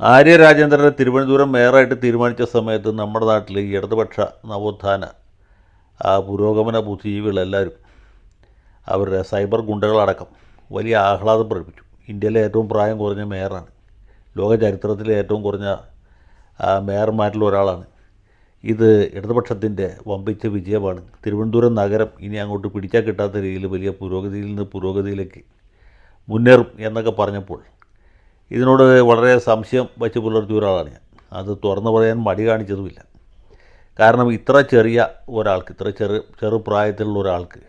ആര്യ രാജേന്ദ്രനെ തിരുവനന്തപുരം മേയറായിട്ട് തീരുമാനിച്ച സമയത്ത് നമ്മുടെ നാട്ടിൽ ഈ ഇടതുപക്ഷ നവോത്ഥാന ആ പുരോഗമന ബുദ്ധിജീവികളെല്ലാവരും അവരുടെ സൈബർ ഗുണ്ടകളടക്കം വലിയ ആഹ്ലാദം പ്രകടിപ്പിച്ചു. ഇന്ത്യയിലെ ഏറ്റവും പ്രായം കുറഞ്ഞ മേയറാണ്. ലോക ചരിത്രത്തിലെ ഏറ്റവും കുറഞ്ഞ മേയർമാരിൽ ഒരാളാണ്. ഇത് ഇടതുപക്ഷത്തിന്റെ വമ്പിച്ച വിജയമാണ്. തിരുവനന്തപുരം നഗരം ഇനി അങ്ങോട്ട് പിടിച്ചാൽ കിട്ടാത്ത രീതിയിൽ വലിയ പുരോഗതിയിൽ നിന്ന് പുരോഗതിയിലേക്ക് മുന്നേറും എന്നൊക്കെ പറഞ്ഞപ്പോൾ ഇതിനോട് വളരെ സംശയം വച്ച് പുലർത്തിയ ഒരാളാണ് ഞാൻ. അത് തുറന്നു പറയാൻ മടി കാണിച്ചതുമില്ല. കാരണം ഇത്ര ചെറിയ ഒരാൾക്ക് ഇത്ര ചെറു ചെറുപ്രായത്തിലുള്ള ഒരാൾക്ക്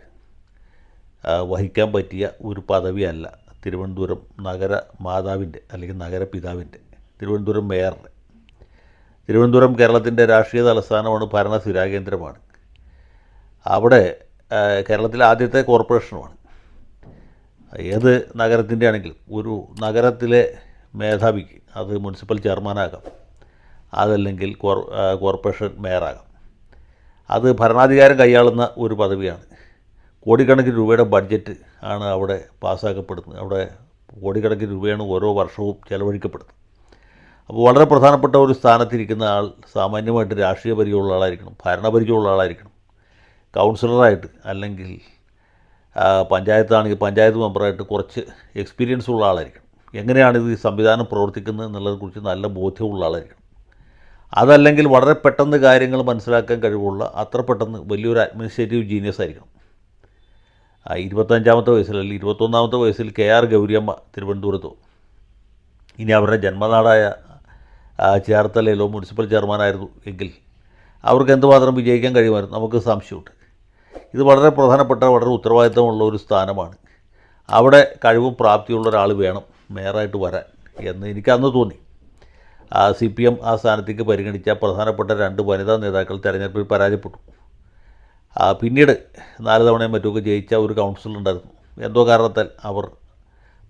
വഹിക്കാൻ പറ്റിയ ഒരു പദവിയല്ല തിരുവനന്തപുരം നഗര മാതാവിന്റെ അല്ലെങ്കിൽ നഗരപിതാവിന്റെ തിരുവനന്തപുരം മേയറിന്റെ. തിരുവനന്തപുരം കേരളത്തിന്റെ രാഷ്ട്രീയ തലസ്ഥാനമാണ് ഭരണ സ്ഥിരാകേന്ദ്രമാണ് അവിടെ കേരളത്തിലെ ആദ്യത്തെ കോർപ്പറേഷനുമാണ്. ഏത് നഗരത്തിന്റെ ആണെങ്കിലും ഒരു നഗരത്തിലെ മേധാവിക്ക് അത് മുനിസിപ്പൽ ചെയർമാനാകാം. അതല്ലെങ്കിൽ കോർ കോർപ്പറേഷൻ മേയറാകാം. അത് ഭരണാധികാരം കൈയാളുന്ന ഒരു പദവിയാണ്. കോടിക്കണക്കിന് രൂപയുടെ ബഡ്ജറ്റ് ആണ് അവിടെ പാസ്സാക്കപ്പെടുന്നത്. അവിടെ കോടിക്കണക്കിന് രൂപയാണ് ഓരോ വർഷവും ചെലവഴിക്കപ്പെടുന്നത്. അപ്പോൾ വളരെ പ്രധാനപ്പെട്ട ഒരു സ്ഥാനത്തിരിക്കുന്ന ആൾ സാമാന്യമായിട്ട് രാഷ്ട്രീയ പരിചയമുള്ള ആളായിരിക്കണം ഭരണപരിചയമുള്ള ആളായിരിക്കണം. കൗൺസിലറായിട്ട് അല്ലെങ്കിൽ പഞ്ചായത്താണെങ്കിൽ പഞ്ചായത്ത് മെമ്പറായിട്ട് കുറച്ച് എക്സ്പീരിയൻസ് ഉള്ള ആളായിരിക്കണം. എങ്ങനെയാണ് ഇത് ഈ സംവിധാനം പ്രവർത്തിക്കുന്നത് എന്നുള്ളതിനെക്കുറിച്ച് നല്ല ബോധ്യമുള്ള ആളായിരിക്കണം. അതല്ലെങ്കിൽ വളരെ പെട്ടെന്ന് കാര്യങ്ങൾ മനസ്സിലാക്കാൻ കഴിവുള്ള അത്ര പെട്ടെന്ന് വലിയൊരു അഡ്മിനിസ്ട്രേറ്റീവ് ജീനിയസ് ആയിരിക്കണം. ഇരുപത്തഞ്ചാമത്തെ വയസ്സിൽ അല്ലെങ്കിൽ ഇരുപത്തൊന്നാമത്തെ വയസ്സിൽ കെ ആർ ഗൗരിയമ്മ തിരുവനന്തപുരത്തോ ഇനി അവരുടെ ജന്മനാടായ ചേർത്തലയിലോ മുനിസിപ്പൽ ചെയർമാനായിരുന്നു എങ്കിൽ അവർക്ക് എന്തുമാത്രം വിജയിക്കാൻ കഴിയുമായിരുന്നു? നമുക്ക് സംശയമുണ്ട്. ഇത് വളരെ പ്രധാനപ്പെട്ട വളരെ ഉത്തരവാദിത്തമുള്ള ഒരു സ്ഥാനമാണ്. അവിടെ കഴിവും പ്രാപ്തിയുള്ള ഒരാൾ വേണം. മേയറായിട്ട് വരാൻ എന്ന് എനിക്കന്ന് തോന്നി. സി പി എം ആ സ്ഥാനത്തേക്ക് പരിഗണിച്ച പ്രധാനപ്പെട്ട രണ്ട് വനിതാ നേതാക്കൾ തെരഞ്ഞെടുപ്പിൽ പരാജയപ്പെട്ടു. പിന്നീട് നാല് തവണയും മറ്റുമൊക്കെ ജയിച്ച ഒരു കൗൺസിലർ ഉണ്ടായിരുന്നു. എന്തോ കാരണത്താൽ അവർ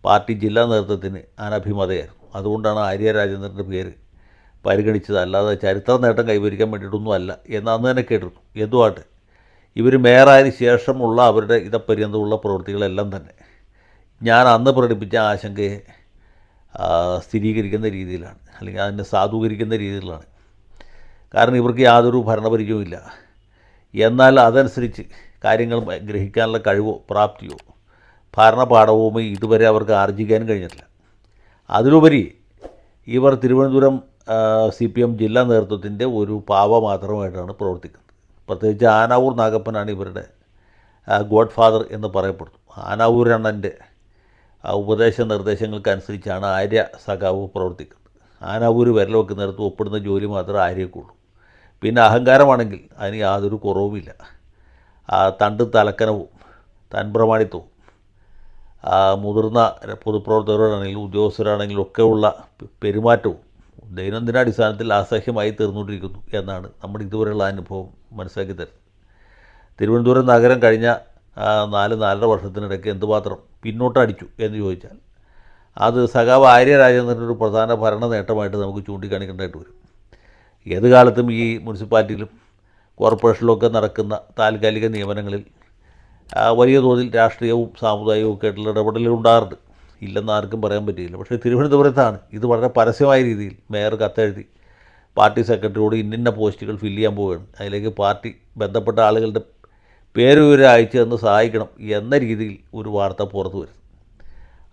പാർട്ടി ജില്ലാ നേതൃത്വത്തിന് അനഭിമതയായിരുന്നു. അതുകൊണ്ടാണ് ആര്യ രാജേന്ദ്രന്റെ പേര് പരിഗണിച്ചത്. അല്ലാതെ ചരിത്ര നേട്ടം കൈവരിക്കാൻ വേണ്ടിയിട്ടൊന്നും അല്ല എന്ന് അന്ന് തന്നെ കേട്ടിരുന്നു. എന്തുമാട്ടെ ഇവർ മേയറായതിനു ശേഷമുള്ള അവരുടെ ഇതപര്യന്തമുള്ള പ്രവൃത്തികളെല്ലാം തന്നെ. ഞാൻ അന്ന് പ്രകടിപ്പിച്ച ആശങ്കയെ സ്ഥിരീകരിക്കുന്ന രീതിയിലാണ്. അല്ലെങ്കിൽ അതിനെ സാധൂകരിക്കുന്ന രീതിയിലാണ്. കാരണം ഇവർക്ക് യാതൊരു ഭരണപരിചയവുമില്ല എന്നാൽ അതനുസരിച്ച് കാര്യങ്ങൾ ഗ്രഹിക്കാനുള്ള കഴിവോ പ്രാപ്തിയോ ഭരണപാഠവും ഇതുവരെ അവർക്ക് ആർജിക്കാൻ കഴിഞ്ഞിട്ടില്ല. അതിലുപരി ഇവർ തിരുവനന്തപുരം സി പി എം ജില്ലാ നേതൃത്വത്തിന്റെ ഒരു പാവ മാത്രമായിട്ടാണ് പ്രവർത്തിക്കുന്നത്. പ്രത്യേകിച്ച് ആനാവൂർ നാഗപ്പനാണ് ഇവരുടെ ഗോഡ് ഫാദർ എന്ന് പറയപ്പെടുന്നു. ആനാവൂർ അണ്ണന്റെ ഉപദേശ നിർദ്ദേശങ്ങൾക്കനുസരിച്ചാണ് ആര്യ സഖാവ് പ്രവർത്തിക്കുന്നത്. ആനാവൂർ വിരൽ വെക്കുന്നിടത്ത് ഒപ്പിടുന്ന ജോലി മാത്രമേ ആര്യക്കുള്ളൂ. പിന്നെ അഹങ്കാരമാണെങ്കിൽ അതിന് യാതൊരു കുറവുമില്ല. ആ തണ്ട് തലക്കനവും തൻപ്രമാണിത്വവും ആ മുതിർന്ന പൊതുപ്രവർത്തകരോടാണെങ്കിലും ഉദ്യോഗസ്ഥരാണെങ്കിലും ഒക്കെയുള്ള പെരുമാറ്റവും ദൈനംദിന അടിസ്ഥാനത്തിൽ അസഹ്യമായി തീർന്നുകൊണ്ടിരിക്കുന്നു എന്നാണ് നമ്മുടെ ഇതുവരെയുള്ള അനുഭവം മനസ്സിലാക്കി തരുന്നത്. തിരുവനന്തപുരം നഗരം കഴിഞ്ഞ നാല് നാലര വർഷത്തിനിടയ്ക്ക് എന്തുമാത്രം പിന്നോട്ടടിച്ചു എന്ന് ചോദിച്ചാൽ അത് സഖാവ് ആര്യ രാജേന്ദ്രന്റെ ഒരു പ്രധാന ഭരണ നേട്ടമായിട്ട് നമുക്ക് ചൂണ്ടിക്കാണിക്കേണ്ടതായിട്ട് വരും. ഏത് കാലത്തും ഈ മുനിസിപ്പാലിറ്റിയിലും കോർപ്പറേഷനിലൊക്കെ നടക്കുന്ന താൽക്കാലിക നിയമനങ്ങളിൽ വലിയ തോതിൽ രാഷ്ട്രീയവും സാമുദായികവും ഒക്കെ ആയിട്ടുള്ള ഇടപെടലുകൾ ഉണ്ടാകാറുണ്ട്. ഇല്ലെന്ന് ആർക്കും പറയാൻ പറ്റിയില്ല. പക്ഷേ തിരുവനന്തപുരത്താണ്. ഇത് വളരെ പരസ്യമായ രീതിയിൽ മേയർ കത്തെഴുതി പാർട്ടി സെക്രട്ടറിയോട് ഇന്നിന്ന പോസ്റ്റുകൾ ഫില്ല് ചെയ്യാൻ പോവുകയാണ്. അതിലേക്ക് പാർട്ടി ബന്ധപ്പെട്ട ആളുകളുടെ പേര് വിവരം അയച്ചു തന്ന് സഹായിക്കണം എന്ന രീതിയിൽ ഒരു വാർത്ത പുറത്തു വരുന്നു.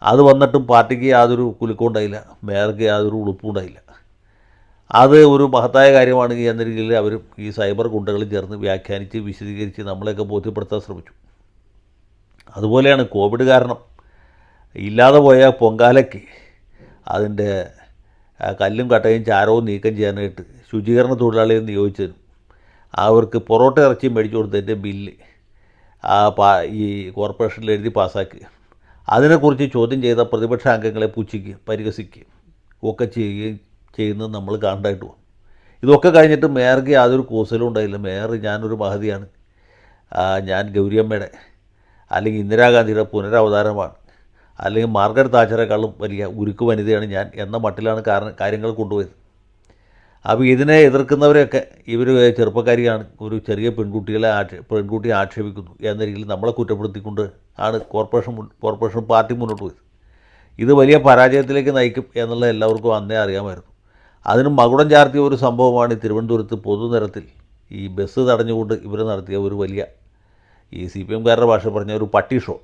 അത് വന്നിട്ടും പാർട്ടിക്ക് യാതൊരു കുലുക്കവും ഉണ്ടായില്ല. മേയർക്ക് യാതൊരു ഉളുപ്പും ഉണ്ടായില്ല. അത് ഒരു മഹത്തായ കാര്യമാണ് എന്ന രീതിയിൽ അവർ ഈ സൈബർ ഗുണ്ടകളും ചേർന്ന് വ്യാഖ്യാനിച്ച് വിശദീകരിച്ച് നമ്മളെയൊക്കെ ബോധ്യപ്പെടുത്താൻ ശ്രമിച്ചു. അതുപോലെയാണ് കോവിഡ് കാരണം. ഇല്ലാതെ പോയ പൊങ്കാലയ്ക്ക് അതിന്റെ കല്ലും കട്ടയും ചാരവും നീക്കം ചെയ്യാനായിട്ട് ശുചീകരണ തൊഴിലാളിയെ നിയോഗിച്ചതിനും അവർക്ക് പൊറോട്ട ഇറച്ചി മേടിച്ചു കൊടുത്തതിന്റെ ബില്ല് ഈ കോർപ്പറേഷനിൽ എഴുതി പാസ്സാക്കി. അതിനെക്കുറിച്ച് ചോദ്യം ചെയ്ത പ്രതിപക്ഷ അംഗങ്ങളെ പുച്ഛിക്കുകയും പരിഹസിക്കുകയും ഒക്കെ ചെയ്യുകയും ചെയ്യുന്നത് നമ്മൾ കാണേണ്ടതായിട്ട് പോകും. ഇതൊക്കെ കഴിഞ്ഞിട്ട് മേയർക്ക് യാതൊരു കൂസലും ഉണ്ടായില്ല. മേയർ ഞാനൊരു മഹതിയാണ്. ഞാൻ ഗൗരിയമ്മയുടെ അല്ലെങ്കിൽ ഇന്ദിരാഗാന്ധിയുടെ പുനരവതാരമാണ്. അല്ലെങ്കിൽ മാർഗരറ്റ് താച്ചറേക്കാളും വലിയ ഉരുക്ക് വനിതയാണ് ഞാൻ എന്ന മട്ടിലാണ് കാരണം കാര്യങ്ങൾ കൊണ്ടുപോയത്. അപ്പോൾ ഇതിനെ എതിർക്കുന്നവരെയൊക്കെ ഇവർ ചെറുപ്പക്കാരിയാണ് ഒരു ചെറിയ പെൺകുട്ടികളെ ആക്ഷേ പെൺകുട്ടിയെ ആക്ഷേപിക്കുന്നു എന്ന രീതിയിൽ നമ്മളെ കുറ്റപ്പെടുത്തിക്കൊണ്ട് ആണ് കോർപ്പറേഷൻ കോർപ്പറേഷൻ പാർട്ടി മുന്നോട്ട് പോയത്. ഇത് വലിയ പരാജയത്തിലേക്ക് നയിക്കും എന്നുള്ളത് എല്ലാവർക്കും അന്നേ അറിയാമായിരുന്നു. അതിന് മകുടം ചാർത്തിയ ഒരു സംഭവമാണ് ഈ തിരുവനന്തപുരത്ത് പൊതുനിരത്തിൽ ഈ ബസ് തടഞ്ഞുകൊണ്ട് ഇവർ നടത്തിയ ഒരു വലിയ ഈ സി പി എംകാരുടെ ഭാഷ പറഞ്ഞ ഒരു പട്ടി ഷോ.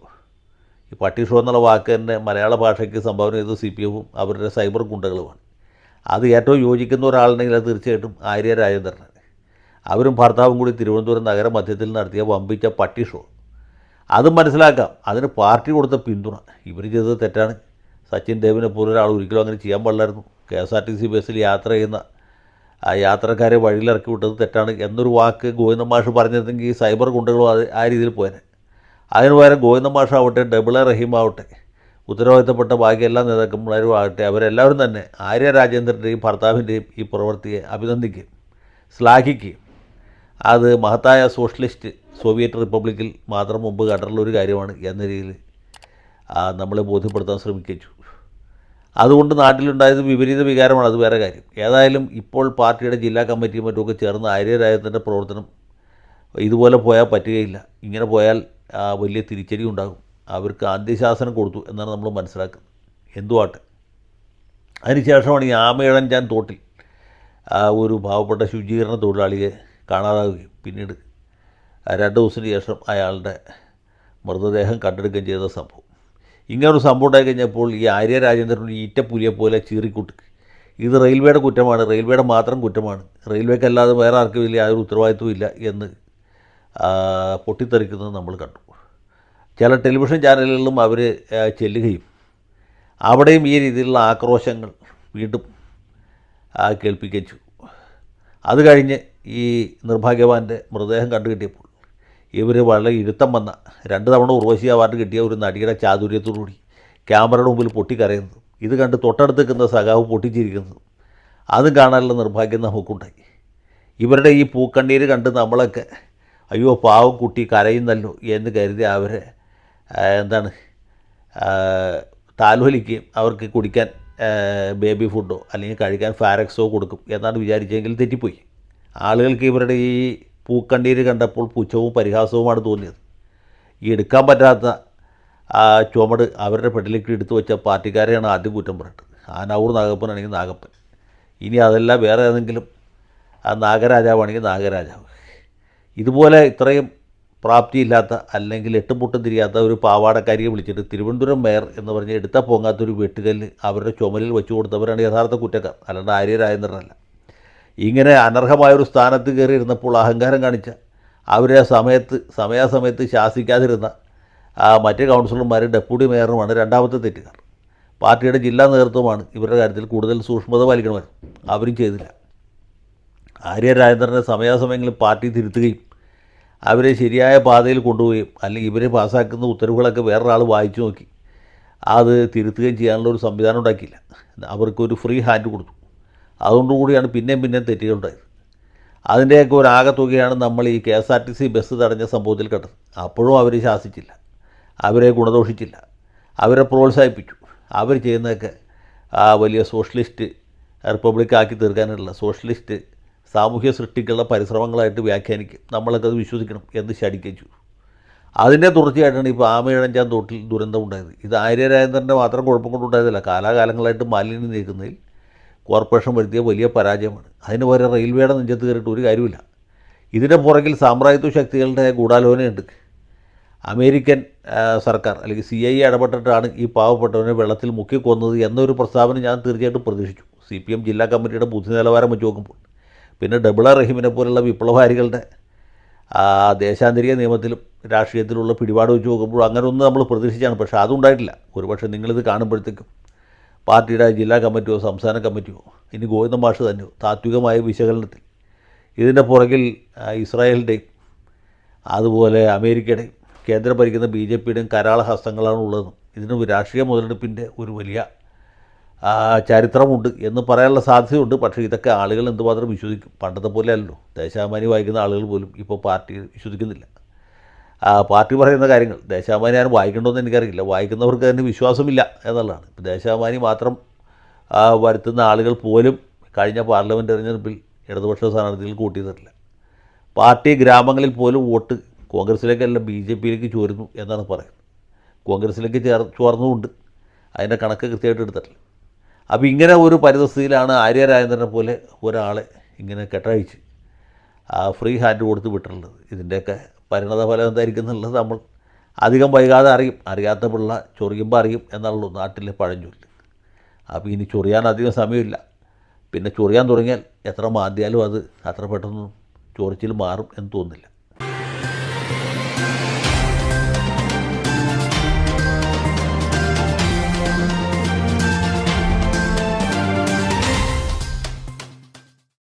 ഈ പട്ടി ഷോ എന്നുള്ള വാക്ക് തന്നെ മലയാള ഭാഷയ്ക്ക് സംഭാവന ചെയ്ത സി പി എമ്മും അവരുടെ സൈബർ ഗുണ്ടകളുമാണ്. അത് ഏറ്റവും യോജിക്കുന്ന ഒരാളുണ്ടെങ്കിൽ അത് തീർച്ചയായിട്ടും ആര്യ രാജേന്ദ്രനാണ് അവരും ഭർത്താവും കൂടി തിരുവനന്തപുരം നഗര മധ്യത്തിൽ നടത്തിയ വമ്പിച്ച പട്ടി ഷോ അത് മനസ്സിലാക്കാം. അതിന് പാർട്ടി കൊടുത്ത പിന്തുണ. ഇവർ ചെയ്തത് തെറ്റാണ്. സച്ചിൻ ദേവിനെ പോലെ ഒരാൾ ഒരിക്കലും അങ്ങനെ ചെയ്യാൻ പാടില്ലായിരുന്നു. K S R T C ബസ്സിൽ യാത്ര ചെയ്യുന്ന ആ യാത്രക്കാരെ വഴിയിലിറക്കി വിട്ടത് തെറ്റാണ് എന്നൊരു വാക്ക് ഗോവിന്ദ മാഷ് പറഞ്ഞിരുന്നെങ്കിൽ സൈബർ ഗുണ്ടകളും അത് ആ രീതിയിൽ പോയനെ. അതിന് പകരം ഗോവിന്ദ മാഷാവട്ടെ ഡബിള റഹീം ആവട്ടെ ഉത്തരവാദിത്തപ്പെട്ട ബാക്കി എല്ലാ നേതാക്കന്മാരും ആകട്ടെ അവരെല്ലാവരും തന്നെ ആര്യ രാജേന്ദ്രന്റെയും ഭർത്താവിന്റെയും ഈ പ്രവൃത്തിയെ അഭിനന്ദിക്കുകയും ശ്ലാഘിക്കുകയും അത് മഹത്തായ സോഷ്യലിസ്റ്റ് സോവിയറ്റ് റിപ്പബ്ലിക്കിൽ മാത്രം മുമ്പ് കണ്ടിട്ടുള്ള ഒരു കാര്യമാണ് എന്ന രീതിയിൽ നമ്മളെ ബോധ്യപ്പെടുത്താൻ ശ്രമിച്ചു അതുകൊണ്ട് നാട്ടിലുണ്ടായത് വിപരീത വികാരമാണ് അത് വേറെ കാര്യം. ഏതായാലും ഇപ്പോൾ പാർട്ടിയുടെ ജില്ലാ കമ്മിറ്റിയും മറ്റുമൊക്കെ ചേർന്ന് ആര്യ രാജേന്ദ്രന്റെ പ്രവർത്തനം ഇതുപോലെ പോയാൽ പറ്റുകയില്ല. ഇങ്ങനെ പോയാൽ വലിയ തിരിച്ചടി ഉണ്ടാകും. അവർക്ക് ആദ്യശാസനം കൊടുത്തു എന്നാണ് നമ്മൾ മനസ്സിലാക്കുന്നത്. എന്തുവാട്ടെ? അതിനുശേഷമാണ് ഈ ആമയിഴഞ്ചാൻ തോട്ടിൽ ആ, ഒരു പാവപ്പെട്ട ശുചീകരണ തൊഴിലാളിയെ കാണാതാവുകയും പിന്നീട് രണ്ട് ദിവസത്തിന് ശേഷം അയാളുടെ മൃതദേഹം കണ്ടെടുക്കുകയും ചെയ്ത സംഭവം. ഇങ്ങനൊരു സംഭവം ഉണ്ടായി കഴിഞ്ഞപ്പോൾ ഈ ആര്യ രാജേന്ദ്രൻ ഈറ്റപ്പുലിയെ പോലെ ചീറിക്കുട്ടി. ഇത് റെയിൽവേയുടെ കുറ്റമാണ് റെയിൽവേയുടെ മാത്രം കുറ്റമാണ്. റെയിൽവേക്കല്ലാതെ വേറെ ആർക്കും വലിയ യാതൊരു ഉത്തരവാദിത്വം ഇല്ല എന്ന് പൊട്ടിത്തെറിക്കുന്നത് നമ്മൾ കണ്ടു. ചില ടെലിവിഷൻ ചാനലുകളിലും അവർ ചെല്ലുകയും അവിടെയും ഈ രീതിയിലുള്ള ആക്രോശങ്ങൾ വീണ്ടും ചെയ്തു. അത് കഴിഞ്ഞ് ഈ നിർഭാഗ്യവാന്റെ മൃതദേഹം കണ്ടു കിട്ടിയപ്പോൾ ഇവർ വളരെ ഇരുത്തം വന്ന രണ്ട് തവണ ഉർവശി അവാർഡ് കിട്ടിയ ഒരു നടിയുടെ ചാതുര്യത്തോടുകൂടി ക്യാമറയുടെ മുമ്പിൽ പൊട്ടിക്കരയുന്നത് ഇത് കണ്ട് തൊട്ടടുത്ത് നിൽക്കുന്ന സഖാവ് പൊട്ടിച്ചിരിക്കുന്നത് അതും കാണാനുള്ള നിർഭാഗ്യം നമുക്കുണ്ടായി. ഇവരുടെ ഈ പൂക്കണ്ണീര് കണ്ട് നമ്മളൊക്കെ അയ്യോ പാവം കുട്ടി കരയുന്നല്ലോ എന്ന് കരുതി അവരെ എന്താണ്? താലോലിക്കുകയും അവർക്ക് കുടിക്കാൻ ബേബി ഫുഡോ അല്ലെങ്കിൽ കഴിക്കാൻ ഫാരക്സോ കൊടുക്കും എന്നാണ് വിചാരിച്ചെങ്കിൽ തെറ്റിപ്പോയി. ആളുകൾക്ക് ഇവരുടെ ഈ പൂക്കണ്ണീര് കണ്ടപ്പോൾ പുച്ഛവും പരിഹാസവുമാണ് തോന്നിയത്. ഈ എടുക്കാൻ പറ്റാത്ത ചുമട് അവരുടെ പെട്ടിലേക്ക് എടുത്തു വെച്ച പാർട്ടിക്കാരെയാണ് ആദ്യം കുറ്റം പറഞ്ഞത് ആ നവൂർ നാഗപ്പനാണെങ്കിൽ നാഗപ്പൻ. ഇനി അതെല്ലാം വേറെ ഏതെങ്കിലും ആ നാഗരാജാവാണെങ്കിൽ നാഗരാജാവ്. ഇതുപോലെ ഇത്രയും പ്രാപ്തിയില്ലാത്ത അല്ലെങ്കിൽ എട്ടും പൊട്ടും തിരിയാത്ത ഒരു പാവാടക്കാരിയെ വിളിച്ചിട്ട് തിരുവനന്തപുരം മേയർ എന്ന് പറഞ്ഞ് എടുത്താൽ പോങ്ങാത്തൊരു വെട്ടുകല്ല് അവരുടെ ചുമലിൽ വെച്ചു കൊടുത്തവരാണ് യഥാർത്ഥ കുറ്റക്കാർ. അല്ലാണ്ട് ആര്യ രാജേന്ദ്രനല്ല. ഇങ്ങനെ അനർഹമായൊരു സ്ഥാനത്ത് കയറി ഇരുന്നപ്പോൾ അഹങ്കാരം കാണിച്ച അവരെ സമയത്ത് സമയാസമയത്ത് ശാസിക്കാതിരുന്ന മറ്റ് കൗൺസിലർമാരും ഡെപ്യൂട്ടി മേയറുമാണ് രണ്ടാമത്തെ തെറ്റുകാർ. പാർട്ടിയുടെ ജില്ലാ നേതൃത്വമാണ് ഇവരുടെ കാര്യത്തിൽ കൂടുതൽ സൂക്ഷ്മത പാലിക്കണമായിരുന്നു. അവരും ചെയ്തില്ല. ആര്യ രാജേന്ദ്രനെ സമയാസമയങ്ങളിൽ പാർട്ടി തിരുത്തുകയും അവരെ ശരിയായ പാതയിൽ കൊണ്ടുപോയി അല്ലെങ്കിൽ ഇവരെ പാസ്സാക്കുന്ന ഉത്തരവുകളൊക്കെ വേറൊരാൾ വായിച്ചു നോക്കി. അത് തിരുത്തുകയും ചെയ്യാനുള്ള ഒരു സംവിധാനം ഉണ്ടാക്കിയില്ല. അവർക്കൊരു ഫ്രീ ഹാൻഡ് കൊടുത്തു. അതുകൊണ്ടുകൂടിയാണ് പിന്നെയും പിന്നെയും തെറ്റുകളുണ്ടായത് അതിന്റെയൊക്കെ ഒരു ആകത്തുകയാണ് നമ്മൾ ഈ K S R T C bus തടഞ്ഞ സംഭവത്തിൽ കണ്ടത്. അപ്പോഴും അവർ ശാസിച്ചില്ല. അവരെ ഗുണദോഷിച്ചില്ല. അവരെ പ്രോത്സാഹിപ്പിച്ചു. അവർ ചെയ്യുന്നതൊക്കെ ആ വലിയ സോഷ്യലിസ്റ്റ് റിപ്പബ്ലിക്കാക്കി തീർക്കാനുള്ള സോഷ്യലിസ്റ്റ് സാമൂഹ്യ സൃഷ്ടിക്കുള്ള പരിശ്രമങ്ങളായിട്ട് വ്യാഖ്യാനിക്കും നമ്മളൊക്കെ അത് വിശ്വസിക്കണം എന്ന് ശടിക്കുകയും ചെയ്തു. അതിന്റെ തുടർച്ചയായിട്ടാണ് ഇപ്പോൾ ആമയിഴഞ്ചാൻ തോട്ടിൽ ദുരന്തം ഉണ്ടായത്. ഇത് ആര്യരാജേന്ദ്രന്റെ മാത്രം കുഴപ്പം കൊണ്ടുണ്ടായതല്ല കാലാകാലങ്ങളായിട്ട് മാലിന്യം നീക്കുന്നതിൽ കോർപ്പറേഷൻ വരുത്തിയ വലിയ പരാജയമാണ്. അതിന് പകരം റെയിൽവേയുടെ നെഞ്ചത്ത് കയറിയിട്ട് ഒരു കാര്യമില്ല ഇതിന്റെ പുറകിൽ സാമ്രാജ്യത്വ ശക്തികളുടെ ഗൂഢാലോചനയുണ്ട്. അമേരിക്കൻ സർക്കാർ അല്ലെങ്കിൽ സി ഐ ഇടപെട്ടിട്ടാണ് ഈ പാവപ്പെട്ടവനെ വെള്ളത്തിൽ മുക്കി കൊന്നത് എന്നൊരു പ്രസ്താവന ഞാൻ തീർച്ചയായിട്ടും പ്രതീക്ഷിച്ചു. സി പി എം ജില്ലാ കമ്മിറ്റിയുടെ ബുദ്ധി നിലവാരം വെച്ച് നോക്കുമ്പോൾ. പിന്നെ ഡബിള റഹീമിനെ പോലുള്ള വിപ്ലവകാരികളുടെ ദേശാന്തരീയ നിയമത്തിലും രാഷ്ട്രീയത്തിലുള്ള പിടിപാട് വെച്ച് നോക്കുമ്പോൾ അങ്ങനെ ഒന്നും നമ്മൾ പ്രതീക്ഷിച്ചാണ്. പക്ഷേ അതുണ്ടായിട്ടില്ല. ഒരുപക്ഷെ നിങ്ങളിത് കാണുമ്പോഴത്തേക്കും പാർട്ടിയുടെ ജില്ലാ കമ്മിറ്റിയോ സംസ്ഥാന കമ്മിറ്റിയോ ഇനി ഗോവിന്ദ മാഷ് തന്നെയോ താത്വികമായ വിശകലനത്തിൽ ഇതിന്റെ പുറകിൽ ഇസ്രായേലിന്റെയും അതുപോലെ അമേരിക്കയുടെയും കേന്ദ്രം ഭരിക്കുന്ന ബി ജെ പിയുടെയും കരാള ഹസ്തങ്ങളാണ് ഉള്ളതെന്നും ഇതിന് രാഷ്ട്രീയ മുതലെടുപ്പിന്റെ ഒരു വലിയ ചരിത്രമുണ്ട് എന്ന് പറയാനുള്ള സാധ്യതയുണ്ട്. പക്ഷേ ഇതൊക്കെ ആളുകൾ എന്തുമാത്രം വിശ്വസിക്കും? പണ്ടത്തെ പോലെ അല്ലല്ലോ. ദേശാഭിമാനി വായിക്കുന്ന ആളുകൾ പോലും ഇപ്പോൾ പാർട്ടി വിശ്വസിക്കുന്നില്ല. പാർട്ടി പറയുന്ന കാര്യങ്ങൾ ദേശാഭിമാനി ആരും വായിക്കണമെന്ന് എനിക്കറിയില്ല. വായിക്കുന്നവർക്ക് അതിന് വിശ്വാസമില്ല എന്നുള്ളതാണ്. ഇപ്പോൾ ദേശാഭിമാനി മാത്രം വരുത്തുന്ന ആളുകൾ പോലും കഴിഞ്ഞ പാർലമെന്റ് തെരഞ്ഞെടുപ്പിൽ ഇടതുപക്ഷ സ്ഥാനാർത്ഥികൾ കൂട്ടിയതല്ല പാർട്ടി ഗ്രാമങ്ങളിൽ പോലും വോട്ട് കോൺഗ്രസിലേക്കല്ല ബി ജെ പിയിലേക്ക് ചോരുന്നു എന്നാണ് പറയുന്നത്. കോൺഗ്രസിലേക്ക് ചേർ ചോർന്നുമുണ്ട് അതിന്റെ കണക്ക് കൃത്യമായിട്ട് എടുത്തിട്ടില്ല. അപ്പോൾ ഇങ്ങനെ ഒരു പരിതസ്ഥിതിയിലാണ് ആര്യ രാജേന്ദ്രനെ പോലെ ഒരാളെ ഇങ്ങനെ കെട്ടഴിച്ച് ആ ഫ്രീ ഹാൻഡ് കൊടുത്ത് വിട്ടിട്ടുള്ളത്. ഇതിന്റെയൊക്കെ പരിണത ഫലം എന്തായിരിക്കും എന്നുള്ളത് നമ്മൾ അധികം വൈകാതെ അറിയും. അറിയാത്ത പിള്ള ചൊറിയുമ്പോൾ അറിയും എന്നുള്ളൂ നാട്ടിലെ പഴഞ്ചൊല്ല്. അപ്പോൾ ഇനി ചൊറിയാൻ അധികം സമയമില്ല. പിന്നെ ചൊറിയാൻ തുടങ്ങിയാൽ എത്ര മാന്തിയാലും അത് അത്ര പെട്ടെന്ന് ചൊറിച്ചിൽ മാറും എന്ന് തോന്നുന്നില്ല